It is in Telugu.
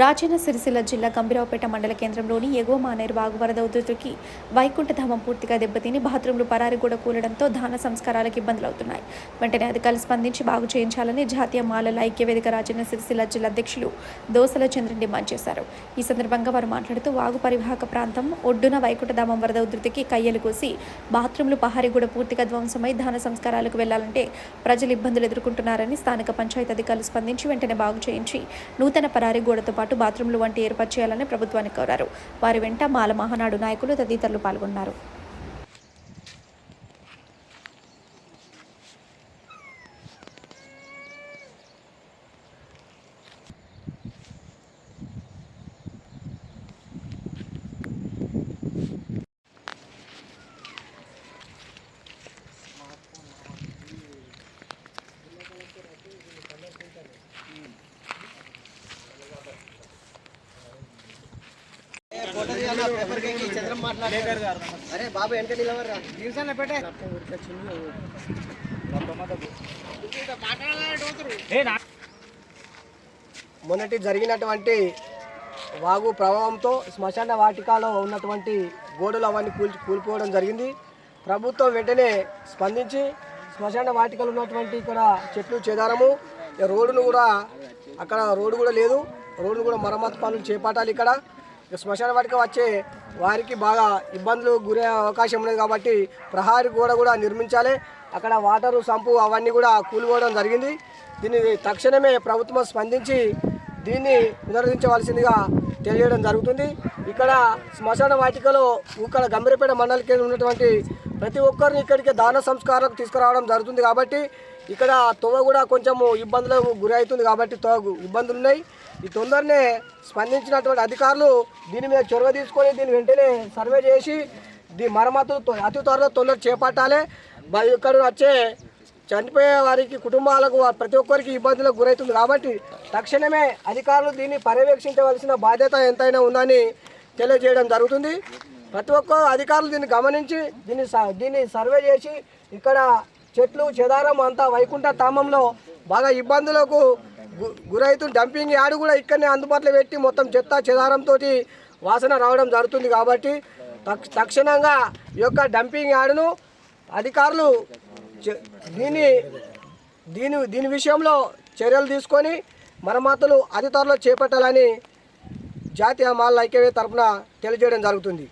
రాజన్న సిరిసిల్ల జిల్లా గంభీరావుపేట మండల కేంద్రంలోని ఎగువ మానేరు వాగు వరద ఉధృతికి వైకుంఠధామం పూర్తిగా దెబ్బతిని బాత్రూంలు పరారి కూలడంతో దాన సంస్కారాలకు ఇబ్బందులు అవుతున్నాయి వెంటనే అధికారులు స్పందించి బాగు చేయించాలని జాతీయ మాలల ఐక్య వేదిక రాజన్న సిరిసిల్ల జిల్లా అధ్యక్షులు దోసల చంద్రన్ డిమాండ్ చేశారు. ఈ సందర్భంగా వారు మాట్లాడుతూ వాగు పరివాహక ప్రాంతం ఒడ్డున వైకుంఠధామం వరద ఉధృతికి కయ్యలు కోసి బాత్రూంలు పహారిగూడ పూర్తిగా ధ్వంసమై దాన సంస్కారాలకు వెళ్ళాలంటే ప్రజలు ఇబ్బందులు ఎదుర్కొంటున్నారని స్థానిక పంచాయతీ అధికారులు స్పందించి వెంటనే బాగు చేయించి నూతన పరారిగూడతో పాటు పాటు బాత్రూంలు వంటి ఏర్పాటు చేయాలని ప్రభుత్వాన్ని కోరారు. వారి వెంట మాల మహానాడు నాయకులు తదితరులు పాల్గొన్నారు. అరే బాబు వెంట నిలవరా పెట్టే మొన్నటి జరిగినటువంటి వాగు ప్రభావంతో శ్మశాన వాటికాలో ఉన్నటువంటి గోడలు అవన్నీ కూల్చి కూలిపోవడం జరిగింది. ప్రభుత్వం వెంటనే స్పందించి శ్మశాన వాటికలు ఉన్నటువంటి ఇక్కడ చెట్లు చేదారము. రోడ్డును కూడా అక్కడ రోడ్డు కూడా లేదు. రోడ్డు కూడా మరమ్మతు పనులు చేపట్టాలి ఇక్కడ. శ్మశాన వాటిక వచ్చే వారికి బాగా ఇబ్బందులు గురే అవకాశం ఉన్నది కాబట్టి ప్రహారీ గోడ కూడా నిర్మించాలి. అక్కడ వాటరు సంపు అవన్నీ కూడా కూలిపోవడం జరిగింది. దీన్ని తక్షణమే ప్రభుత్వం స్పందించి దీన్ని పునరుద్ధరించవలసిందిగా తెలియడం జరుగుతుంది. ఇక్కడ శ్మశాన వాటికలో ఇక్కడ గంభీరపేట మండల కేంద్రం ఉన్నటువంటి ప్రతి ఒక్కరిని ఇక్కడికి దాన సంస్కారాలకు తీసుకురావడం జరుగుతుంది కాబట్టి ఇక్కడ తొవ కూడా కొంచెము ఇబ్బందులకు గురి అవుతుంది కాబట్టి తొవ్వ ఇబ్బందులు ఉన్నాయి. ఈ తొందరనే స్పందించినటువంటి అధికారులు దీని మీద చొరవ తీసుకొని దీన్ని వెంటనే సర్వే చేసి దీ మరమ్మతు అతి త్వరలో తొందర చేపట్టాలి. ఇక్కడ వచ్చే చనిపోయే వారికి కుటుంబాలకు ప్రతి ఒక్కరికి ఇబ్బందులకు గురవుతుంది కాబట్టి తక్షణమే అధికారులు దీన్ని పర్యవేక్షించవలసిన బాధ్యత ఎంతైనా ఉందని తెలియజేయడం జరుగుతుంది. ప్రతి ఒక్క అధికారులు దీన్ని గమనించి దీన్ని దీన్ని సర్వే చేసి ఇక్కడ చెట్లు చెదారం అంతా వైకుంఠ తామంలో బాగా ఇబ్బందులకు గు- గురవుతుంది డంపింగ్ యాడ్ కూడా ఇక్కడనే అందుబాటులో పెట్టి మొత్తం చెత్త చెదారంతో వాసన రావడం జరుగుతుంది కాబట్టి తక్షణంగా ఈ యొక్క డంపింగ్ యార్డును అధికారులు దీని దీని దీని విషయంలో చర్యలు తీసుకొని మరమ్మతులు అధికారులు చేపట్టాలని జాతీయ మాల ఐక్యవే తరపున తెలియజేయడం జరుగుతుంది.